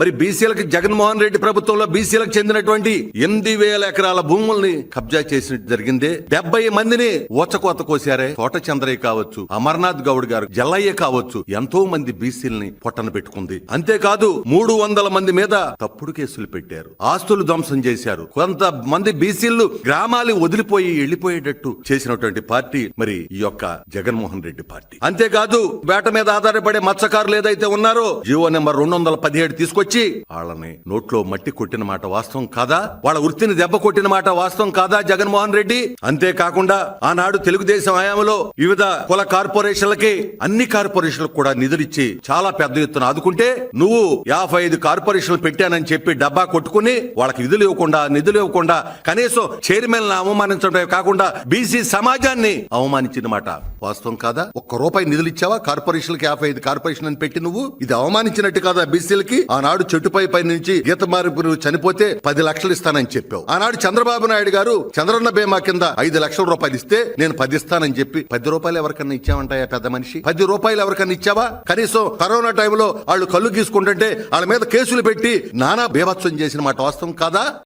మరి బీసీలకు జగన్మోహన్ రెడ్డి ప్రభుత్వంలో బీసీలకు చెందినటువంటి ఎనిమిది వేల ఎకరాల భూముల్ని కబ్జా చేసినట్టు జరిగింది. డెబ్బై మందిని ఊచకోత కోసారే తోట చంద్రయ్య కావచ్చు అమర్నాథ్ గౌడ్ గారు జల్లయ్య కావచ్చు ఎంతో మంది బీసీలని పొట్టన పెట్టుకుంది. అంతేకాదు మూడు వందల మంది మీద తప్పుడు కేసులు పెట్టారు. ఆస్తులు ధ్వంసం చేశారు. కొంత మంది బీసీలు గ్రామాలు వదిలిపోయి వెళ్ళిపోయేటట్టు చేసినటువంటి పార్టీ మరి ఈ యొక్క జగన్మోహన్ రెడ్డి పార్టీ. అంతేకాదు వేట మీద ఆధారపడే మత్స్యకారులు ఏదైతే ఉన్నారో జియో నెంబర్ రెండు వందల పదిహేడు తీసుకొచ్చి వాళ్ళని నోట్లో మట్టి కొట్టిన మాట వాస్తవం కాదా? వాళ్ళ వృత్తిని దెబ్బ కొట్టిన మాట వాస్తవం కాదా జగన్మోహన్ రెడ్డి? అంతేకాకుండా ఆనాడు తెలుగుదేశం హయాంలో వివిధ కుల కార్పొరేషన్లకి అన్ని కార్పొరేషన్లకు కూడా నిధులిచ్చి చాలా పెద్ద ఎత్తున ఆదుకుంటే నువ్వు యాభై ఐదు కార్పొరేషన్లు పెట్టానని చెప్పి డబ్బా కొట్టుకుని వాళ్ళకి నిధులు ఇవ్వకుండా నిధులు ఇవ్వకుండా కనీసం చైర్మన్ అవమానించడమే కాకుండా బీసీ సమాజాన్ని అవమానించిన మాట వాస్తవం కాదా? ఒక్క రూపాయి నిధులు ఇచ్చావా కార్పొరేషన్లకి యాభై ఐదు కార్పొరేషన్ అని పెట్టి నువ్వు? ఇది అవమానించినట్టు కాదా బీసీలకి? ఆనాడు చెట్టుపై పై నుంచి గీత మారిపురు చనిపోతే పది లక్షలు ఇస్తానని చెప్పావు. ఆనాడు చంద్రబాబు నాయుడు గారు చంద్రన్న బీమా కింద ఐదు లక్షల రూపాయలు ఇస్తే నేను పది ఇస్తానని చెప్పి పది రూపాయలు ఎవరికన్నా ఇచ్చావంటాయా పెద్ద మనిషి? పది రూపాయలు ఎవరికన్నా ఇచ్చావా? కనీసం కరోనా టైంలో వాళ్ళు కళ్ళు గీసుకుంటుంటే వాళ్ళ మీద కేసులు పెట్టి నానా బీభత్సం చేసిన మాట వాస్తవం కాదా?